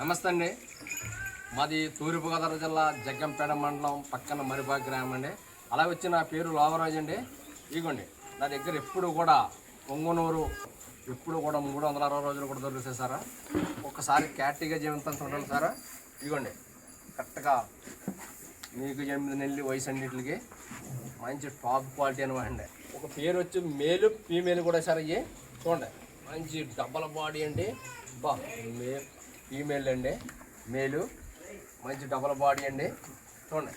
నమస్తే అండి మాది తూర్పుగోదావరి జిల్లా జగ్గంపేట మండలం పక్కన మరిపా గ్రామం అండి. అలా వచ్చి నా పేరు లోవరాజు అండి. ఇగోండి నా దగ్గర ఎప్పుడు కూడా పొంగునూరు ఎప్పుడు కూడా మూడు వందల అరవై రోజులు కూడా దొరుకుతాయి సారా. ఒకసారి క్యాటరీగా జీవితం చూడండి సారా. ఇగోండి కరెక్ట్గా మీకు ఎనిమిది నెలలు వయసు అన్నిటికి మంచి టాప్ క్వాలిటీ అనమాట అండి. ఒక పేరు వచ్చి మేలు ఫీమేల్ కూడా సార్ అయ్యి చూడండి మంచి డబ్బల బాడీ అండి. బా మే ఫీమేల్ అండి మేలు మంచి డబల్ బాడీ అండి. చూడండి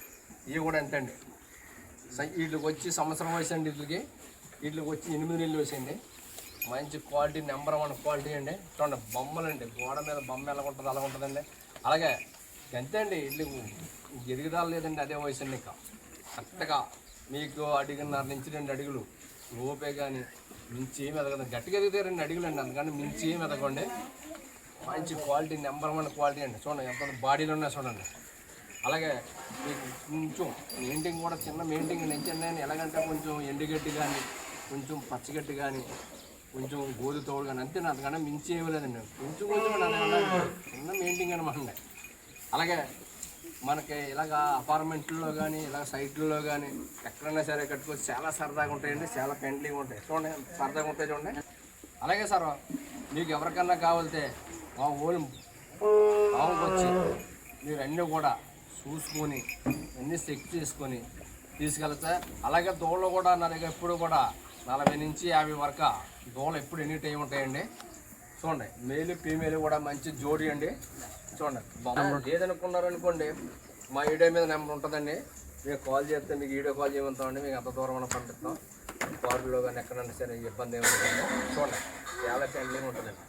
ఇవి కూడా ఎంత అండి స- వీటికి వచ్చి సంవత్సరం వయసు అండి వీటికి వీటికి వచ్చి ఎనిమిది నెలలు వేసేయండి మంచి క్వాలిటీ నెంబర్ వన్ క్వాలిటీ అండి. చూడండి బొమ్మలండి. గోడ మీద బొమ్మ ఎలా ఉంటుంది అలా ఉంటుందండి. అలాగే అంతే అండి వీటికి ఎదుగుదల లేదండి అదే వయసు అండి ఇంకా. కరెక్ట్గా మీకు అడిగిన్నర నుంచి రెండు అడుగులు. లోపే కానీ మించి ఏమి ఎదగదు. గట్టిగా ఎదిగితే రెండు అడుగులు అండి అందుకని మించి ఏమి ఎదగండి మంచి క్వాలిటీ నెంబర్ వన్ క్వాలిటీ అండి. చూడండి ఎంత బాడీలో ఉన్నాయి చూడండి. అలాగే మీకు కొంచెం మెయింటింగ్ కూడా చిన్న మెయింటింగ్ నుంచండి నేను ఎలాగంటే కొంచెం ఎండుగడ్డి కానీ కొంచెం పచ్చగడ్డి కానీ కొంచెం గోధు తోడు కానీ అంతే అంతకన్నా మించి ఏమలేదండి కొంచెం కొంచెం చిన్న మెయింటింగ్ అనమాట అలాగే మనకి ఇలాగ అపార్ట్మెంట్లో కానీ ఇలా సైట్లలో కానీ ఎక్కడైనా సరే కట్టుకోవచ్చు చాలా సరదాగా ఉంటాయండి. చాలా ఫ్రెండ్లీగా ఉంటాయి. చూడండి సరదాగా ఉంటాయి చూడండి. అలాగే సార్ మీకు ఎవరికన్నా కావాలితే మా ఊరు టౌన్కి వచ్చి మీరు అన్నీ కూడా చూసుకొని అన్నీ చెక్ చేసుకొని తీసుకెళ్తా అలాగే దోళ్ళు కూడా నా దగ్గర ఎప్పుడు కూడా నలభై నుంచి యాభై వరకు దోళ్ళు ఎప్పుడు ఎనీ టైం ఉంటాయండి. చూడండి మేలు ఫీమేల్ కూడా మంచి జోడి అండి. చూడండి బొమ్మ ఏదనుకున్నారు అనుకోండి మా వీడియో మీద నెంబర్ ఉంటుందండి. మీకు కాల్ చేస్తే మీకు వీడియో కాల్ చేయమంటామండి మీకు అంత దూరం ఉన్న పంపిస్తాం. కార్డులో కానీ ఎక్కడైనా సరే ఇబ్బంది ఏమి చూడండి చాలా ఫ్రెండ్లీగా ఉంటుందండి.